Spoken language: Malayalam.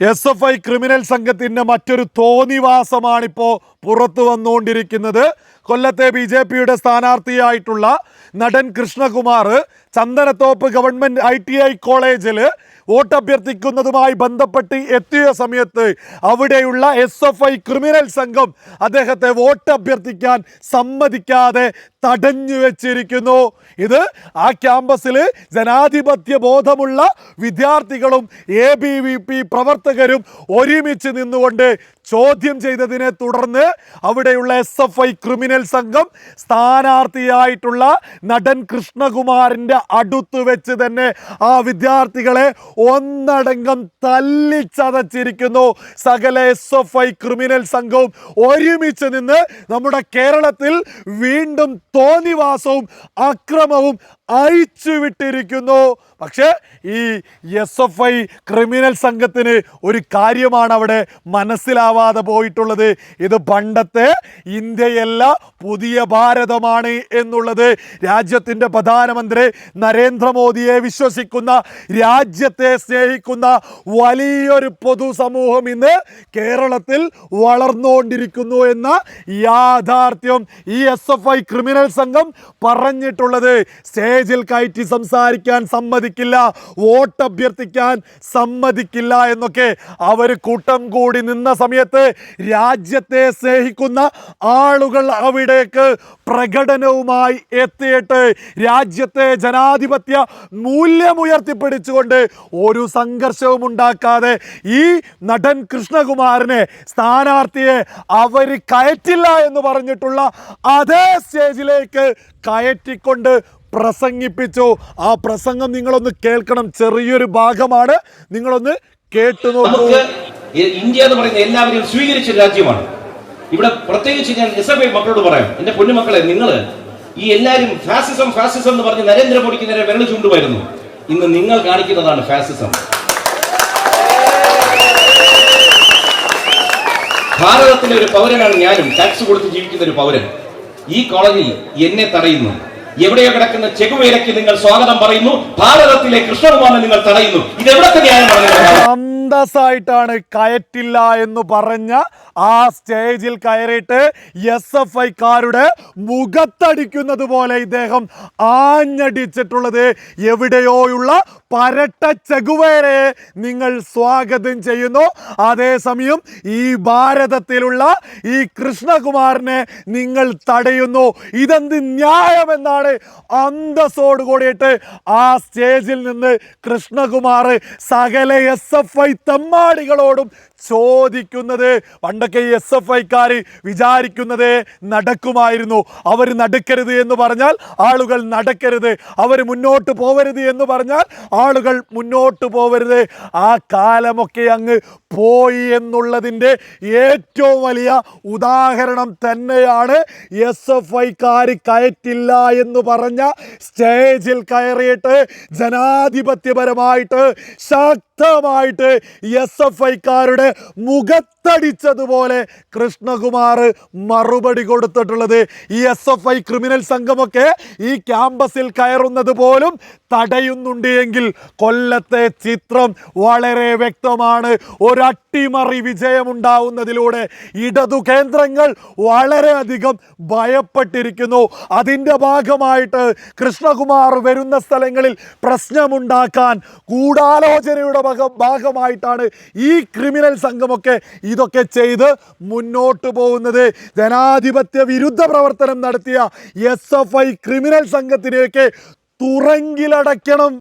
എസ് എഫ് ഐ ക്രിമിനൽ സംഘത്തിന്റെ മറ്റൊരു തോന്നിവാസമാണിപ്പോൾ പുറത്തു വന്നുകൊണ്ടിരിക്കുന്നത്. കൊല്ലത്തെ ബി ജെ പിയുടെ സ്ഥാനാർത്ഥിയായിട്ടുള്ള നടൻ Krishnakumar Chandanathoppu government I T I കോളേജിൽ വോട്ട് അഭ്യർത്ഥിക്കുന്നതുമായി ബന്ധപ്പെട്ട് എത്തിയ സമയത്ത് അവിടെയുള്ള എസ് എഫ് ഐ ക്രിമിനൽ സംഘം അദ്ദേഹത്തെ വോട്ട് അഭ്യർത്ഥിക്കാൻ സമ്മതിക്കാതെ തടഞ്ഞു വെച്ചിരിക്കുന്നു. ഇത് ആ ക്യാമ്പസിൽ ജനാധിപത്യ ബോധമുള്ള വിദ്യാർത്ഥികളും എ ബി വി പി പ്രവർത്തകരും ഒരുമിച്ച് നിന്നുകൊണ്ട് ചോദ്യം ചെയ്തതിനെ തുടർന്ന് അവിടെയുള്ള എസ് എഫ് ഐ ക്രിമിനൽ സംഘം സ്ഥാനാർത്ഥിയായിട്ടുള്ള നടൻ കൃഷ്ണകുമാറിന്റെ അടുത്ത് വെച്ച് തന്നെ ആ വിദ്യാർത്ഥികളെ ഒന്നടങ്കം തല്ലിച്ചതച്ചിരിക്കുന്നു. സകല എസ് എഫ് ഐ ക്രിമിനൽ സംഘവും ഒരുമിച്ച് നിന്ന് നമ്മുടെ കേരളത്തിൽ വീണ്ടും തോന്നിവാസവും അക്രമവും അഴിച്ചുവിട്ടിരിക്കുന്നു പക്ഷേ ഈ എസ് എഫ് ഐ ക്രിമിനൽ സംഘത്തിന് ഒരു കാര്യമാണ് അവിടെ മനസ്സിലാവാതെ പോയിട്ടുള്ളത്. ഇത് പണ്ടത്തെ ഇന്ത്യയല്ല പുതിയ ഭാരതമാണ് എന്നുള്ളത് രാജ്യത്തിന്റെ പ്രധാനമന്ത്രി നരേന്ദ്രമോദിയെ വിശ്വസിക്കുന്ന രാജ്യത്തെ സ്നേഹിക്കുന്ന വലിയൊരു പൊതുസമൂഹം ഇന്ന് കേരളത്തിൽ വളർന്നുകൊണ്ടിരിക്കുന്നു എന്ന യാഥാർത്ഥ്യം ഈ എസ് എഫ് ഐ ക്രിമിനൽ സംഘം പറഞ്ഞിട്ടുള്ളത്. സ്റ്റേജിൽ കയറ്റി സംസാരിക്കാൻ സമ്മതിക്കില്ല വോട്ട് അഭ്യർത്ഥിക്കാൻ സമ്മതിക്കില്ല എന്നൊക്കെ അവർ കൂട്ടം കൂടി നിന്ന സമയത്ത് രാജ്യത്തെ സ്നേഹിക്കുന്ന ആളുകൾ അവിടേക്ക് പ്രകടനവുമായി എത്തിയിട്ട് രാജ്യത്തെ ജനാധിപത്യ മൂല്യമുയർത്തിപ്പിടിച്ചുകൊണ്ട് ഒരു സംഘർഷവും ഉണ്ടാക്കാതെ ഈ നടൻ കൃഷ്ണകുമാറിനെ സ്ഥാനാർത്ഥിയെ അവർ കയറ്റില്ല എന്ന് പറഞ്ഞിട്ടുള്ള അതേ സ്റ്റേജിലേക്ക് കയറ്റിക്കൊണ്ട് പ്രസംഗിപ്പിച്ചു. ആ പ്രസംഗം നിങ്ങളൊന്ന് കേൾക്കണം. ചെറിയൊരു ഭാഗമാണ്. നിങ്ങളൊന്ന് കേട്ടു നോക്കൂ. ഇന്ത്യ എന്ന് പറയുന്ന എല്ലാവരെയും സ്വീകരിച്ച രാജ്യമാണ്. ഇവിടെ പ്രത്യേകിച്ച് ഞാൻ എസ് എഫ് ഐ മക്കളോട് പറയാം. എന്റെ പൊന്നുമക്കളെ നിങ്ങൾ ഈ എല്ലാവരും ഫാസിസം ഫാസിസം എന്ന് പറഞ്ഞ് നരേന്ദ്രമോദിക്ക് നേരെ വിരൽ ചൂണ്ടുമായിരുന്നു. ഇന്ന് നിങ്ങൾ കാണിക്കുന്നതാണ് ഫാസിസം ഭാരതത്തിലെ ഒരു പൗരനാണ് ഞാനും. ടാക്സ് കൊടുത്ത് ജീവിക്കുന്ന ഒരു പൗരൻ. ഈ കോളേജിൽ എന്നെ തടയുന്നു. എവിടെയോ കിടക്കുന്ന ചെകുവേലയ്ക്ക് നിങ്ങൾ സ്വാഗതം പറയുന്നു ഭാരതത്തിലെ കൃഷ്ണകുമാരനെ നിങ്ങൾ തടയുന്നു ഇത് എവിടത്തെ ന്യായമാണ്? അന്തസ്സായിട്ടാണ് കയറ്റില്ല എന്ന് പറഞ്ഞ ആ സ്റ്റേജിൽ കയറിയിട്ട് എസ് എഫ് ഐക്കാരുടെ മുഖത്തടിക്കുന്നത് പോലെ ഇദ്ദേഹം ആഞ്ഞടിച്ചിട്ടുള്ളത് എവിടെയോയുള്ള പരട്ട ചെകുവേരയെ നിങ്ങൾ സ്വാഗതം ചെയ്യുന്നു. അതേസമയം ഈ ഭാരതത്തിലുള്ള ഈ കൃഷ്ണകുമാറിനെ നിങ്ങൾ തടയുന്നു. ഇതെന്ത് ന്യായമെന്നാണ് അന്തസ്സോട് കൂടിയിട്ട് ആ സ്റ്റേജിൽ നിന്ന് കൃഷ്ണകുമാർ സകല എസ് എഫ് ഐ തെമ്മാടികളോടും ചോദിക്കുന്നത്. പണ്ടൊക്കെ എസ് എഫ് ഐക്കാർ വിചാരിക്കുന്നത് നടക്കുമായിരുന്നു. അവർ നടക്കരുത് എന്ന് പറഞ്ഞാൽ ആളുകൾ നടക്കരുത്. അവർ മുന്നോട്ട് പോവരുത് എന്ന് പറഞ്ഞാൽ ആളുകൾ മുന്നോട്ട് പോവരുത്. ആ കാലമൊക്കെ അങ്ങ് പോയി എന്നുള്ളതിന്റെ ഏറ്റവും വലിയ ഉദാഹരണം തന്നെയാണ് എസ് എഫ് ഐക്കാർ കയറ്റില്ല എന്ന് പറഞ്ഞ സ്റ്റേജിൽ കയറിയിട്ട് ജനാധിപത്യപരമായിട്ട് ശക്തമായിട്ട് എസ് എഫ് ഐക്കാരുടെ മുഖത്തടിച്ചതുപോലെ കൃഷ്ണകുമാർ മറുപടി കൊടുത്തിട്ടുള്ളത് ഈ എസ് എഫ് ഐ ക്രിമിനൽ സംഘമൊക്കെ ഈ ക്യാമ്പസിൽ കയറുന്നത് പോലും തടയുന്നുണ്ട് എങ്കിൽ കൊല്ലത്തെ ചിത്രം വളരെ വ്യക്തമാണ്. ഒരട്ടിമറി വിജയമുണ്ടാവുന്നതിലൂടെ ഇടതു കേന്ദ്രങ്ങൾ വളരെയധികം ഭയപ്പെട്ടിരിക്കുന്നു. അതിന്റെ ഭാഗമായിട്ട് കൃഷ്ണകുമാർ വരുന്ന സ്ഥലങ്ങളിൽ പ്രശ്നമുണ്ടാക്കാൻ ഗൂഢാലോചനയുടെ ഭാഗ- ഭാഗമായിട്ടാണ് ഈ ക്രിമിനൽ സംഘമൊക്കെ ഇതൊക്കെ ചെയ്ത് മുന്നോട്ട് പോകുന്നത്. ജനാധിപത്യ വിരുദ്ധ പ്രവർത്തനം നടത്തിയ എസ് എഫ് ഐ ക്രിമിനൽ സംഘത്തിനെയൊക്കെ തുറങ്കിലടയ്ക്കണം.